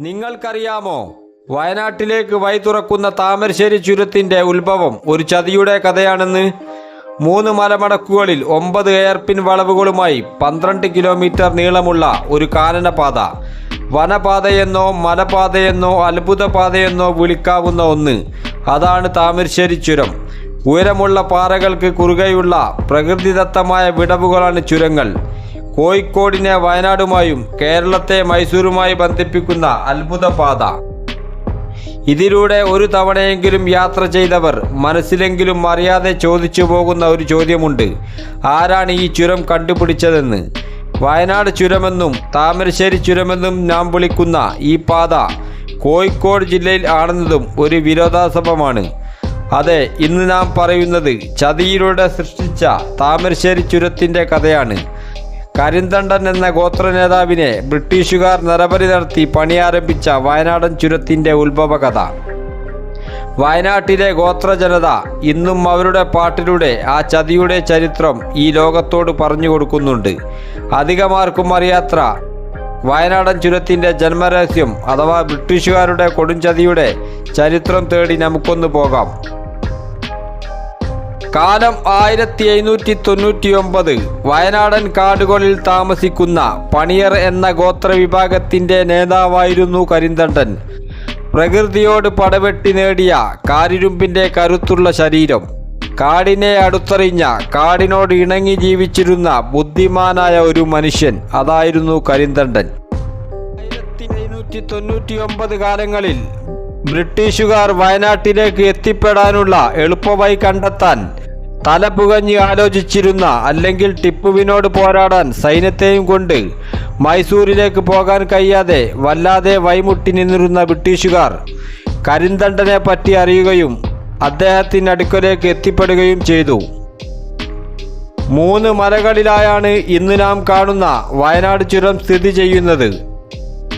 നിങ്ങൾക്കറിയാമോ? വയനാട്ടിലേക്ക് വഴി തുറക്കുന്ന താമരശ്ശേരി ചുരത്തിന്റെ ഉത്ഭവം ഒരു ചതിയുടെ കഥയാണെന്ന്? മൂന്ന് മലമടക്കുകളിൽ ഒമ്പത് എയർപിൻ വളവുകളുമായി പന്ത്രണ്ട് കിലോമീറ്റർ നീളമുള്ള ഒരു കാനനപാത. വനപാതയെന്നോ മലപാതയെന്നോ അത്ഭുതപാതയെന്നോ വിളിക്കാവുന്ന ഒന്ന്. അതാണ് താമരശ്ശേരി ചുരം. ഉയരമുള്ള പാറകൾക്ക് കുറുകെയുള്ള പ്രകൃതിദത്തമായ വിടവുകളാണ് ചുരങ്ങൾ. കോഴിക്കോടിനെ വയനാടുമായും കേരളത്തെ മൈസൂരുമായി ബന്ധിപ്പിക്കുന്ന അത്ഭുതപാത. ഇതിലൂടെ ഒരു തവണയെങ്കിലും യാത്ര ചെയ്തവർ മനസ്സിലെങ്കിലും അറിയാതെ ചോദിച്ചു പോകുന്ന ഒരു ചോദ്യമുണ്ട്. ആരാണ് ഈ ചുരം കണ്ടുപിടിച്ചതെന്ന്? വയനാട് ചുരമെന്നും താമരശ്ശേരി ചുരമെന്നും നാം വിളിക്കുന്ന ഈ പാത കോഴിക്കോട് ജില്ലയിൽ ആണെന്നതും ഒരു വിരോധാസഭമാണ് അതെ ഇന്ന് നാം പറയുന്നത് ചതിയിലൂടെ സൃഷ്ടിച്ച താമരശ്ശേരി ചുരത്തിന്റെ കഥയാണ്. കരിന്തണ്ടൻ എന്ന ഗോത്ര നേതാവിനെ ബ്രിട്ടീഷുകാർ നരബലി നടത്തി പണിയാരംഭിച്ച വയനാടൻ ചുരത്തിന്റെ ഉത്ഭവകഥ. വയനാട്ടിലെ ഗോത്ര ജനത ഇന്നും അവരുടെ പാട്ടിലൂടെ ആ ചതിയുടെ ചരിത്രം ഈ ലോകത്തോട് പറഞ്ഞു കൊടുക്കുന്നുണ്ട്. അധികമാർക്കും അറിയാത്ര വയനാടൻ ചുരത്തിന്റെ ജന്മരഹസ്യം അഥവാ ബ്രിട്ടീഷുകാരുടെ കൊടുംചതിയുടെ ചരിത്രം തേടി നമുക്കൊന്ന് പോകാം. കാലം ആയിരത്തി എഴുന്നൂറ്റി തൊണ്ണൂറ്റി ഒമ്പത് വയനാടൻ കാടുകളിൽ താമസിക്കുന്ന പണിയർ എന്ന ഗോത്രവിഭാഗത്തിന്റെ നേതാവായിരുന്നു കരിന്തണ്ടൻ. പ്രകൃതിയോട് പടവെട്ടി നേടിയ കാരിരുമ്പിന്റെ കരുത്തുള്ള ശരീരം. കാടിനെ അടുത്തറിഞ്ഞ കാടിനോട് ഇണങ്ങി ജീവിച്ചിരുന്ന ബുദ്ധിമാനായ ഒരു മനുഷ്യൻ അതായിരുന്നു കരിന്തണ്ടൻ. ആയിരത്തി എഴുന്നൂറ്റി തൊണ്ണൂറ്റി ഒമ്പത് കാലങ്ങളിൽ ബ്രിട്ടീഷുകാർ വയനാട്ടിലേക്ക് എത്തിപ്പെടാനുള്ള എളുപ്പമായി കണ്ടെത്താൻ തലപുകഞ്ഞ് ആലോചിച്ചിരുന്ന അല്ലെങ്കിൽ ടിപ്പുവിനോട് പോരാടാൻ സൈന്യത്തെയും കൊണ്ട് മൈസൂരിലേക്ക് പോകാൻ കഴിയാതെ വല്ലാതെ വൈമുട്ടി നിന്നിരുന്ന ബ്രിട്ടീഷുകാർ കരിന്തണ്ടനെ പറ്റി അറിയുകയും അദ്ദേഹത്തിന്റെ അടുക്കലേക്ക് എത്തിപ്പെടുകയും ചെയ്തു. മൂന്ന് മലകളിലായാണ് ഇന്ന് നാം കാണുന്ന വയനാട് ചുരം സ്ഥിതി ചെയ്യുന്നത്.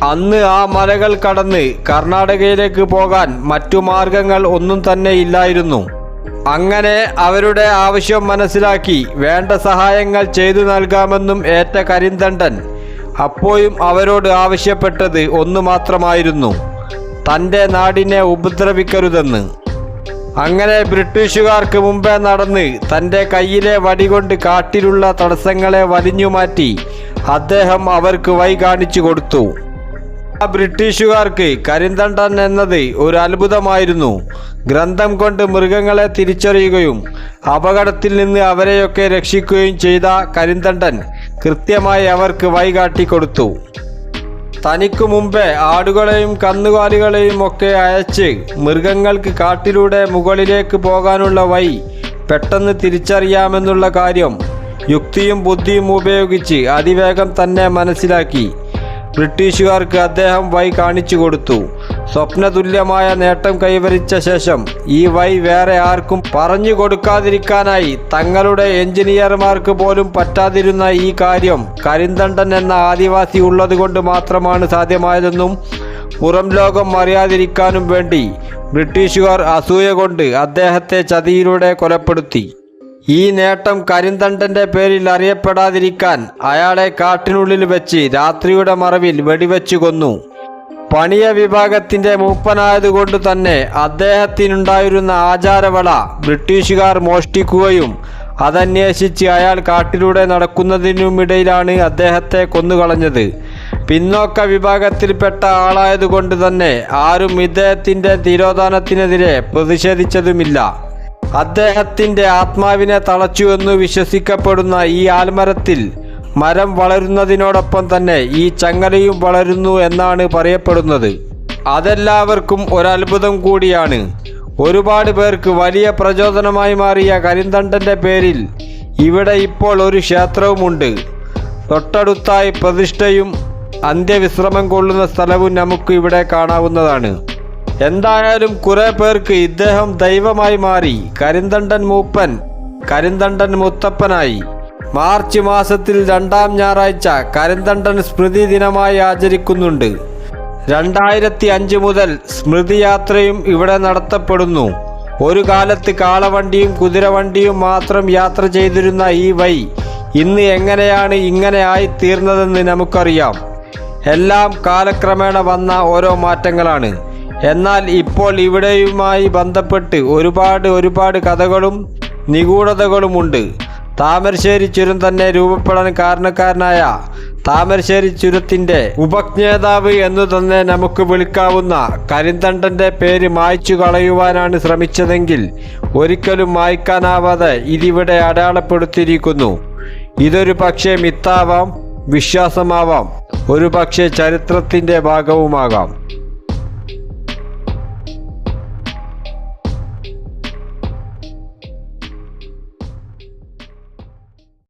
അന്ന് ആ മലകൾ കടന്ന് കർണാടകയിലേക്ക് പോകാൻ മറ്റു മാർഗങ്ങൾ ഒന്നും തന്നെ ഇല്ലായിരുന്നു. അങ്ങനെ അവരുടെ ആവശ്യം മനസ്സിലാക്കി വേണ്ട സഹായങ്ങൾ ചെയ്തു നൽകാമെന്നും ഏറ്റ കരിന്തണ്ടൻ അപ്പോഴും അവരോട് ആവശ്യപ്പെട്ടത് ഒന്നു മാത്രമായിരുന്നു. തന്റെ നാടിനെ ഉപദ്രവിക്കരുതെന്ന്. അങ്ങനെ ബ്രിട്ടീഷുകാർക്ക് മുമ്പേ നടന്ന് തന്റെ കയ്യിലെ വടികൊണ്ട് കാട്ടിലുള്ള തടസ്സങ്ങളെ വലിഞ്ഞുമാറ്റി അദ്ദേഹം അവർക്ക് വൈ കാണിച്ചു കൊടുത്തു. ബ്രിട്ടീഷുകാർക്ക് കരിന്തണ്ടൻ എന്നത് ഒരു അത്ഭുതമായിരുന്നു. ഗ്രന്ഥം കൊണ്ട് മൃഗങ്ങളെ തിരിച്ചറിയുകയും അപകടത്തിൽ നിന്ന് അവരെയൊക്കെ രക്ഷിക്കുകയും ചെയ്ത കരിന്തണ്ടൻ കൃത്യമായി അവർക്ക് വൈകാട്ടി കൊടുത്തു. തനിക്ക് മുമ്പേ ആടുകളെയും കന്നുകാലികളെയും ഒക്കെ അയച്ച് മൃഗങ്ങൾക്ക് കാട്ടിലൂടെ മുകളിലേക്ക് പോകാനുള്ള വഴി പെട്ടെന്ന് തിരിച്ചറിയാമെന്നുള്ള കാര്യം യുക്തിയും ബുദ്ധിയും ഉപയോഗിച്ച് അതിവേഗം തന്നെ മനസ്സിലാക്കി. ബ്രിട്ടീഷുകാർക്ക് അദ്ദേഹം വൈ കാണിച്ചു കൊടുത്തു. സ്വപ്നതുല്യമായ നേട്ടം കൈവരിച്ച ശേഷം ഈ വൈ വേറെ ആർക്കും പറഞ്ഞു കൊടുക്കാതിരിക്കാനായി തങ്ങളുടെ എഞ്ചിനീയർമാർക്ക് പോലും പറ്റാതിരുന്ന ഈ കാര്യം കരിന്തണ്ടൻ എന്ന ആദിവാസി ഉള്ളതുകൊണ്ട് മാത്രമാണ് സാധ്യമായതെന്നും പുറം ലോകം അറിയാതിരിക്കാനും വേണ്ടി ബ്രിട്ടീഷുകാർ അസൂയ കൊണ്ട് അദ്ദേഹത്തെ ചതിയിലൂടെ കൊലപ്പെടുത്തി. ഈ നേട്ടം കരിന്തണ്ടന്റെ പേരിൽ അറിയപ്പെടാതിരിക്കാൻ അയാളെ കാട്ടിനുള്ളിൽ വെച്ച് രാത്രിയുടെ മറവിൽ വെടിവെച്ചു കൊന്നു. പണിയ വിഭാഗത്തിന്റെ മൂപ്പനായതുകൊണ്ട് തന്നെ അദ്ദേഹത്തിനുണ്ടായിരുന്ന ആചാരവള ബ്രിട്ടീഷുകാർ മോഷ്ടിക്കുകയും അതന്വേഷിച്ച് അയാൾ കാട്ടിലൂടെ നടക്കുന്നതിനുമിടയിലാണ് അദ്ദേഹത്തെ കൊന്നുകളഞ്ഞത്. പിന്നോക്ക വിഭാഗത്തിൽപ്പെട്ട ആളായതുകൊണ്ട് തന്നെ ആരും ഇദ്ദേഹത്തിന്റെ തിരോധാനത്തിനെതിരെ പ്രതിഷേധിച്ചതുമില്ല. അദ്ദേഹത്തിന്റെ ആത്മാവിനെ തളച്ചുവെന്ന് വിശ്വസിക്കപ്പെടുന്ന ഈ ആൽമരത്തിൽ മരം വളരുന്നതിനോടൊപ്പം തന്നെ ഈ ചങ്ങലയും വളരുന്നു എന്നാണ് പറയപ്പെടുന്നത്. അതെല്ലാവർക്കും ഒരത്ഭുതം കൂടിയാണ്. ഒരുപാട് പേർക്ക് വലിയ പ്രചോദനമായി മാറിയ കരിന്തണ്ടന്റെ പേരിൽ ഇവിടെ ഇപ്പോൾ ഒരു ക്ഷേത്രവുമുണ്ട്. തൊട്ടടുത്തായി പ്രതിഷ്ഠയും അന്ത്യവിശ്രമം കൊള്ളുന്ന സ്ഥലവും നമുക്ക് ഇവിടെ കാണാവുന്നതാണ്. എന്തായാലും കുറെ പേർക്ക് ഇദ്ദേഹം ദൈവമായി മാറി. കരിന്തണ്ടൻ മൂപ്പൻ കരിന്തണ്ടൻ മുത്തപ്പനായി. മാർച്ച് മാസത്തിൽ രണ്ടാം ഞായറാഴ്ച കരിന്തണ്ടൻ സ്മൃതി ദിനമായി ആചരിക്കുന്നുണ്ട്. രണ്ടായിരത്തി അഞ്ച് മുതൽ സ്മൃതിയാത്രയും ഇവിടെ നടത്തപ്പെടുന്നു. ഒരു കാലത്ത് കാളവണ്ടിയും കുതിരവണ്ടിയും മാത്രം യാത്ര ചെയ്തിരുന്ന ഈ വൈ ഇന്ന് എങ്ങനെയാണ് ഇങ്ങനെ ആയി തീർന്നതെന്ന് നമുക്കറിയാം. എല്ലാം കാലക്രമേണ വന്ന ഓരോ മാറ്റങ്ങളാണ്. എന്നാൽ ഇപ്പോൾ ഇവിടെയുമായി ബന്ധപ്പെട്ട് ഒരുപാട് ഒരുപാട് കഥകളും നിഗൂഢതകളുമുണ്ട്. താമരശ്ശേരി ചുരം തന്നെ രൂപപ്പെടാൻ കാരണക്കാരനായ താമരശ്ശേരി ചുരത്തിന്റെ ഉപജ്ഞേതാവ് എന്ന് തന്നെ നമുക്ക് വിളിക്കാവുന്ന കരിന്തണ്ടന്റെ പേര് മായ്ച്ചു കളയുവാനാണ് ശ്രമിച്ചതെങ്കിൽ ഒരിക്കലും മായ്ക്കാനാവാതെ ഇതിവിടെ അടയാളപ്പെടുത്തിയിരിക്കുന്നു. ഇതൊരു പക്ഷേ മിത്താവാം വിശ്വാസമാവാം ഒരു പക്ഷേ ചരിത്രത്തിന്റെ ഭാഗവുമാകാം.